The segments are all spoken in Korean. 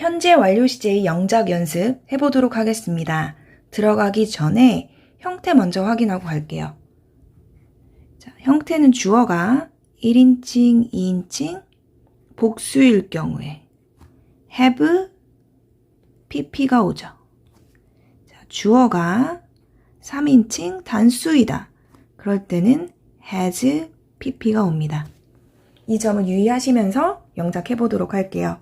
현재 완료 시제의 영작 연습 해보도록 하겠습니다. 들어가기 전에 형태 먼저 확인하고 갈게요. 자, 형태는 주어가 1인칭, 2인칭, 복수일 경우에 have, pp가 오죠. 자, 주어가 3인칭 단수이다. 그럴 때는 has, pp가 옵니다. 이 점을 유의하시면서 영작해 보도록 할게요.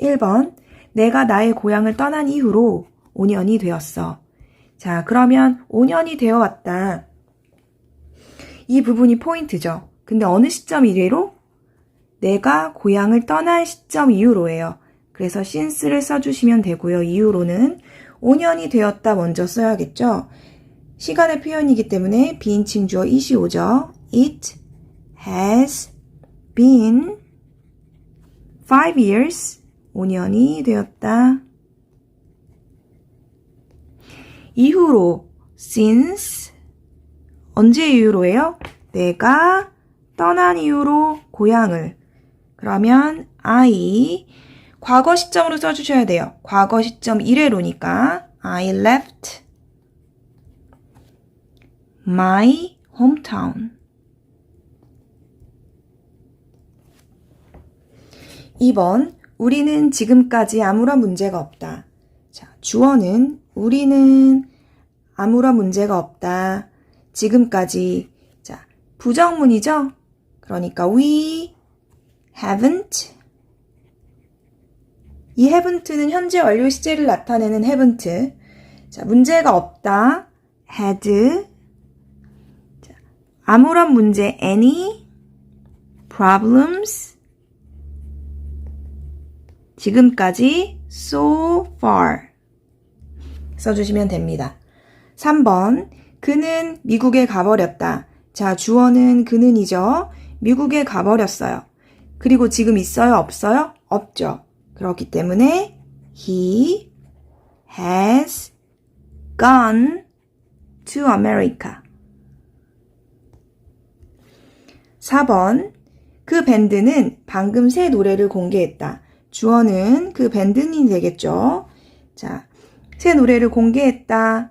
1번. 내가 나의 고향을 떠난 이후로 5년이 되었어. 자, 그러면 5년이 되어 왔다. 이 부분이 포인트죠. 근데 어느 시점 이래로? 내가 고향을 떠난 시점 이후로예요. 그래서 since를 써주시면 되고요. 이후로는 5년이 되었다 먼저 써야겠죠. 시간의 표현이기 때문에 비인칭 주어 it이 오죠. It has been five years. 5년이 되었다. 이후로 since 언제 이후로예요? 내가 떠난 이후로 고향을 그러면 I 과거 시점으로 써주셔야 돼요. 과거 시점 1회로니까 I left my hometown 2번 우리는 지금까지 아무런 문제가 없다. 자, 주어는 우리는 아무런 문제가 없다. 지금까지. 자, 부정문이죠? 그러니까 we haven't. 이 haven't는 현재 완료 시제를 나타내는 haven't. 자, 문제가 없다. had. 자, 아무런 문제 any problems. 지금까지 so far 써주시면 됩니다. 3번 그는 미국에 가버렸다. 자 주어는 그는이죠. 미국에 가버렸어요. 그리고 지금 있어요? 없어요? 없죠. 그렇기 때문에 he has gone to America. 4번 그 밴드는 방금 새 노래를 공개했다. 주어는 그 밴드는 되겠죠. 자, 새 노래를 공개했다.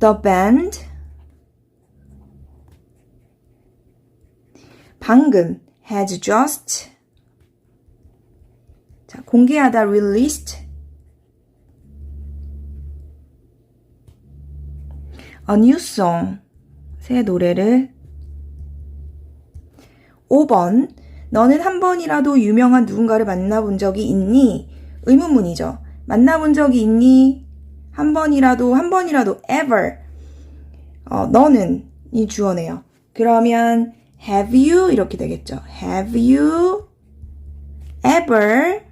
The band. 방금 has just 자, 공개하다 released. A new song. 새 노래를. 5번 너는 한 번이라도 유명한 누군가를 만나본 적이 있니? 의문문이죠. 만나본 적이 있니? 한 번이라도, 한 번이라도, ever. 어, 너는 이 주어네요. 그러면 have you 이렇게 되겠죠. have you ever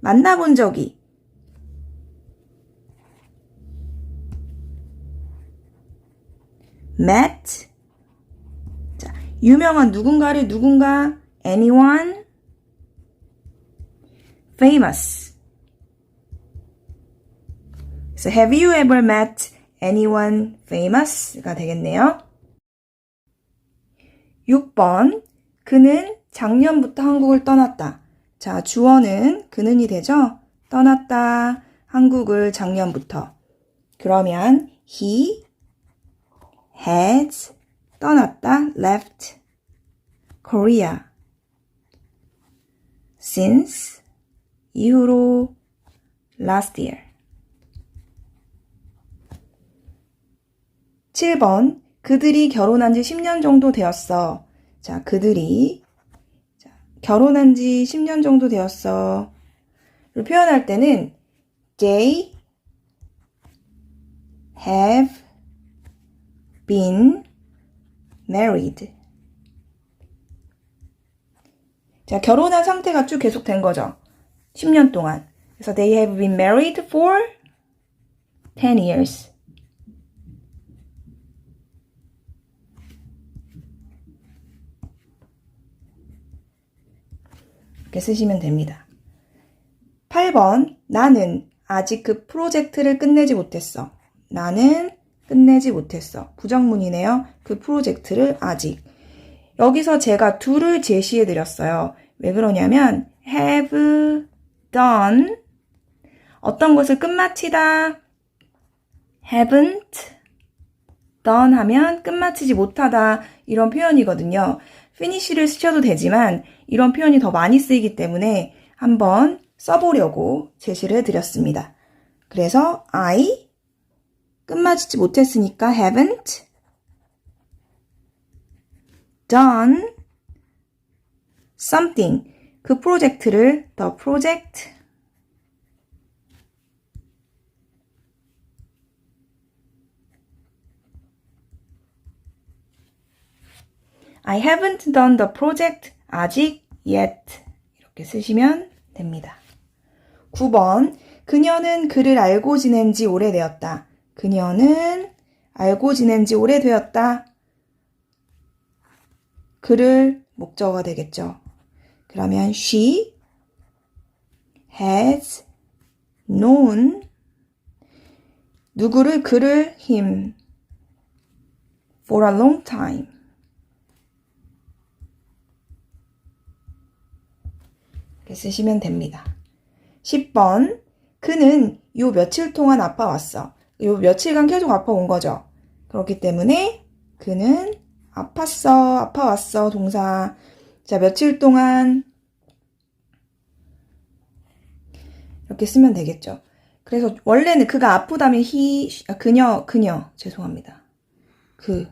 만나본 적이 met 자, 유명한 누군가를 누군가 anyone famous. So have you ever met anyone famous가 되겠네요. 6번 그는 작년부터 한국을 떠났다. 자, 주어는 그는이 되죠? 떠났다. 한국을 작년부터. 그러면 he has 떠났다. left Korea. Since 이후로 last year. 7번 그들이 결혼한 지 10년 정도 되었어. 자, 그들이 자, 결혼한 지 10년 정도 되었어. 를 표현할 때는 they have been married. 자, 결혼한 상태가 쭉 계속된 거죠. 10년 동안. 그래서 they have been married for 10 years. 이렇게 쓰시면 됩니다. 8번 나는 아직 그 프로젝트를 끝내지 못했어. 나는 끝내지 못했어. 부정문이네요. 그 프로젝트를 아직. 여기서 제가 둘을 제시해 드렸어요. 왜 그러냐면 have done. 어떤 것을 끝마치다. haven't done 하면 끝마치지 못하다 이런 표현이거든요. finish를 쓰셔도 되지만 이런 표현이 더 많이 쓰이기 때문에 한번 써보려고 제시를 해드렸습니다. 그래서 I 끝마치지 못했으니까 haven't done something 그 프로젝트를 the project I haven't done the project 아직 yet 이렇게 쓰시면 됩니다. 9번 그녀는 그를 알고 지낸 지 오래되었다. 그녀는 알고 지낸 지 오래되었다. 그를 목적어가 되겠죠. 그러면 she has known 누구를 그를 him for a long time. 이렇게 쓰시면 됩니다. 10번. 그는 요 며칠 동안 아파왔어. 요 며칠간 계속 아파온 거죠. 그렇기 때문에 그는 아팠어, 아파왔어, 동사. 자, 며칠 동안 이렇게 쓰면 되겠죠. 그래서 원래는 그가 아프다면 he, 아, 그녀, 그녀, 죄송합니다. 그.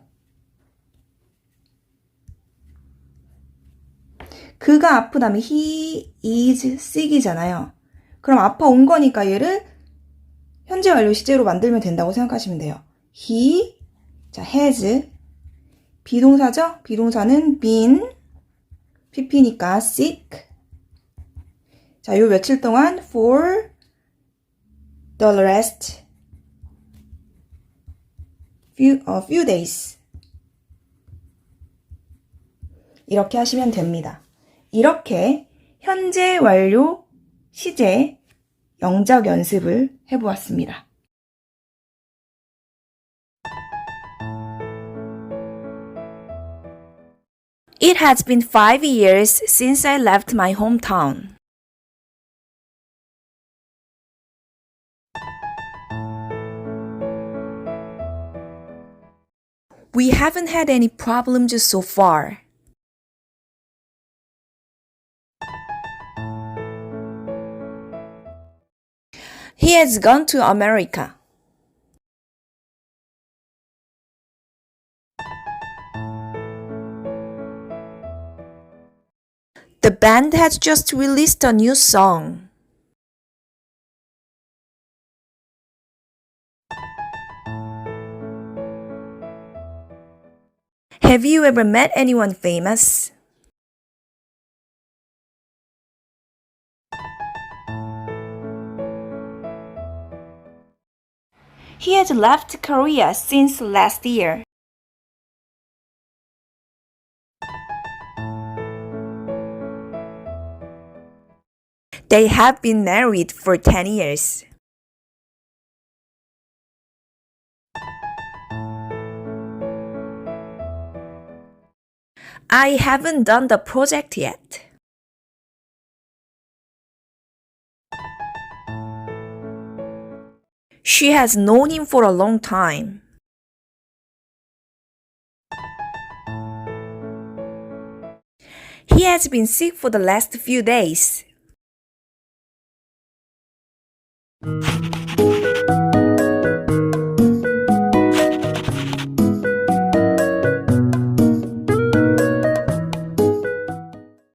그가 아프다면 he is sick이잖아요. 그럼 아파 온 거니까 얘를 현재 완료 시제로 만들면 된다고 생각하시면 돼요. he, 자, has, 비동사죠? 비동사는 been, pp니까 sick. 자, 요 며칠 동안 for the rest few, 어, few days. 이렇게 하시면 됩니다. 이렇게 현재 완료 시제 영작 연습을 해보았습니다. It has been five years since I left my hometown. We haven't had any problems so far. He has gone to America. The band has just released a new song. Have you ever met anyone famous? He has left Korea since last year. They have been married for 10 years. I haven't done the project yet. She has known him for a long time. He has been sick for the last few days. Thank you.